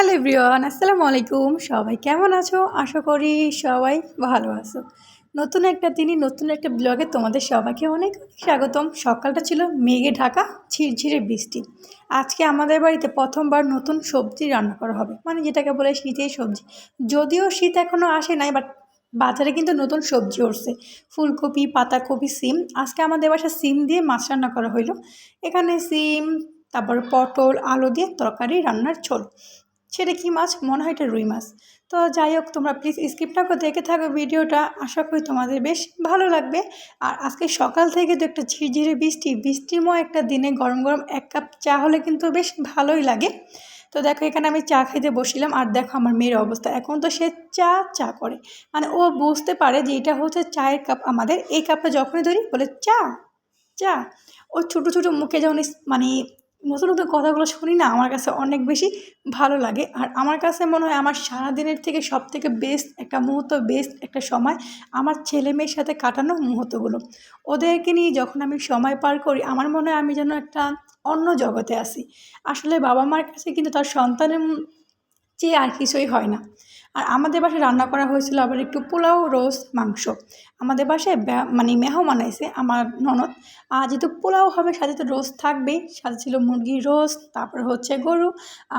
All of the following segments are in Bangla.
হ্যালো এভরিওয়ান, আসসালামু আলাইকুম। সবাই কেমন আছো? আশা করি সবাই ভালো আছো। নতুন একটা দিনই নতুন একটা ব্লগে তোমাদের সবাইকে অনেক স্বাগতম। সকালটা ছিল মেঘে ঢাকা, ঝিরঝিরে বৃষ্টি। আজকে আমাদের বাড়িতে প্রথমবার নতুন সবজি রান্না করা হবে। মানে যেটাকে বলে শীতের সবজি। যদিও শীত এখনও আসে নাই, বাট বাজারে কিন্তু নতুন সবজি উঠছে। ফুলকপি, পাতাকপি, সিম। আজকে আমাদের বাসায় সিম দিয়ে মাছ রান্না করা হইল। এখানে সিম, তারপরে পটল, আলু দিয়ে তরকারি রান্নার ঝোল। সেটা কী মাছ? মনে হয় এটা রুই মাছ। তো যাই হোক, তোমরা প্লিজ স্কিপ না করে দেখে থাকো ভিডিওটা। আশা করি তোমাদের বেশ ভালো লাগবে। আর আজকে সকাল থেকে তো একটা ঝিরঝিরে বৃষ্টি। বৃষ্টিময় একটা দিনে গরম গরম এক কাপ চা হলে কিন্তু বেশ ভালোই লাগে। তো দেখো, এখানে আমি চা খেতে বসিলাম আর দেখো আমার মেয়ের অবস্থা। এখন তো সে চা চা করে। মানে ও বুঝতে পারে যে এটা হচ্ছে চায়ের কাপ আমাদের। এই কাপটা যখনই ধরি বলে চা চা। ও ছোটো ছোটো মুখে যখন মানে নতুন নতুন কথাগুলো শুনি না, আমার কাছে অনেক বেশি ভালো লাগে। আর আমার কাছে মনে হয় আমার সারাদিনের থেকে সব থেকে বেস্ট একটা মুহূর্ত বেস্ট একটা সময় আমার ছেলে মেয়ের সাথে কাটানো মুহূর্তগুলো। ওদেরকে নিয়ে যখন আমি সময় পার করি, আমার মনে হয় আমি যেন একটা অন্য জগতে আসি আসলে বাবা মার কাছে কিন্তু তার সন্তানের চেয়ে আর কিছুই হয় না। আর আমাদের বাসায় রান্না করা হয়েছিল আবার একটু পোলাও রোস্ট মাংস। আমাদের বাসায় মানে মেহমান আইসে আমার ননদ। আর যেহেতু পোলাও হবে, সাথে তো রোস্ট থাকবেই। সাথে ছিল মুরগির রোস্ট, তারপরে হচ্ছে গরু।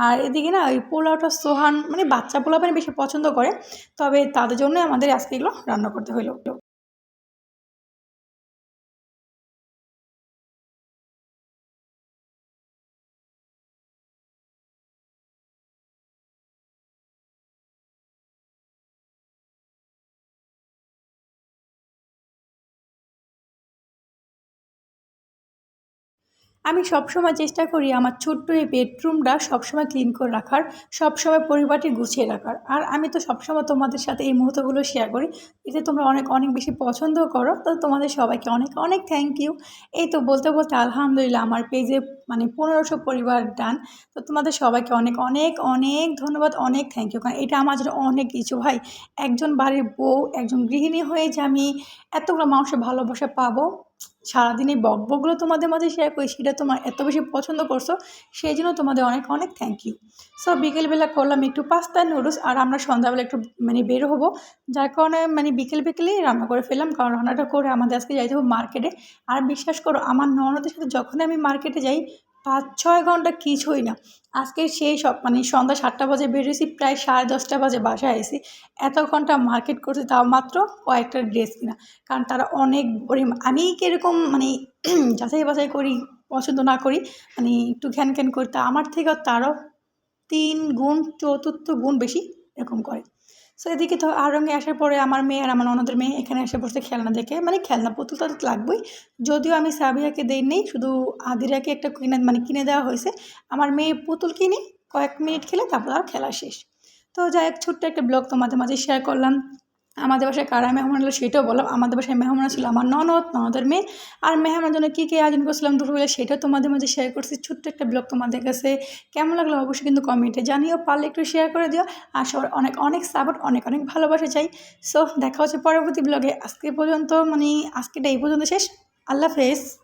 আর এদিকে না, ওই পোলাওটা সোহান মানে বাচ্চা পোলাও মানে বেশি পছন্দ করে। তবে তাদের জন্যই আমাদের আজকে এগুলো রান্না করতে হইল। আমি সবসময় চেষ্টা করি আমার ছোট্ট এই বেডরুমটা সবসময় ক্লিন করে রাখার, সবসময় পরিবারটি গুছিয়ে রাখার। আর আমি তো সবসময় তোমাদের সাথে এই মুহূর্তগুলো শেয়ার করি। এতে তোমরা অনেক অনেক বেশি পছন্দও করো। তো তোমাদের সবাইকে অনেক অনেক থ্যাংক ইউ এই তো বলতে বলতে আলহামদুলিল্লাহ আমার পেজে মানে পনেরোশো পরিবার ডান তো তোমাদের সবাইকে অনেক অনেক অনেক ধন্যবাদ, অনেক থ্যাংক ইউ কারণ এটা আমার জন্য অনেক কিছু। ভাই, একজন বাড়ির বউ, একজন গৃহিণী হয়ে যে আমি এতগুলো মানুষের ভালোবাসা পাবো সারাদিন এই বকবকগুলো তোমাদের মাঝে শেয়ার করি, সেটা তোমার এত বেশি পছন্দ করছ, সেই জন্য তোমাদের অনেক অনেক থ্যাংক ইউ সো বিকেলবেলা করলাম একটু পাস্তা নুডলস আর আমরা সন্ধ্যাবেলা একটু মানে বের হব। যার কারণে মানে বিকেল বিকেলেই রান্না করে ফেললাম, কারণ রান্নাটা করে আমাদের আজকে যাইতে হবে মার্কেটে আর বিশ্বাস করো, আমার ননদের সাথে যখনই আমি মার্কেটে যাই পাঁচ ছয় ঘণ্টা কিছুই না। আজকে সেই সব মানে সন্ধ্যা সাতটা বাজে বেরিয়েছি, প্রায় সাড়ে দশটা বাজে বাসায় এসেছি এত ঘণ্টা মার্কেট করছি, তাও মাত্র কয়েকটা ড্রেস কিনা। কারণ তারা অনেক আমি কীরকম মানে যাচাই বাছাই করি, পছন্দ না করি মানে একটু ঘ্যান ঘ্যান করতে আমার থেকেও তারও তিন গুণ, চতুর্থ গুণ বেশি এরকম করে। সো এদিকে তো আরঙ্গে আসার পরে আমার মেয়ে আর আমার অন্যদের মেয়ে এখানে এসে বসে খেলনা দেখে মানে খেলনা পুতুল তো লাগবেই। যদিও আমি সাবিয়াকে দেই নেই শুধু আদিরাকে একটা কিনে মানে কিনে দেওয়া হয়েছে। আমার মেয়ে পুতুল কিনে, কয়েক মিনিট খেলে তারপর আর খেলা শেষ। তো যাই হোক, ছোট্ট একটা ব্লগ তোমাদের মাঝে শেয়ার করলাম। আমাদের বাসায় কারা মেহমান হলো সেটাও বললাম আমাদের বাসায় মেহমান ছিল আমার ননদ, ননদের মেয়ে। আর মেহমানের জন্য কী কী আয়োজন করছিলাম দুপুরবেলা সেটাও তোমাদের মাঝে শেয়ার করছি। ছোট্ট একটা ব্লগ তোমাদের কাছে। কেমন লাগল অবশ্যই কিন্তু কমেন্টে জানিও। পারলে একটু শেয়ার করে দিও। আর সবার অনেক অনেক সাপোর্ট অনেক অনেক ভালোবাসা চাই। সো দেখা হচ্ছে পরবর্তী ব্লগে আজকে পর্যন্ত মানে আজকেটা এই পর্যন্ত শেষ। আল্লাহ হাফেজ।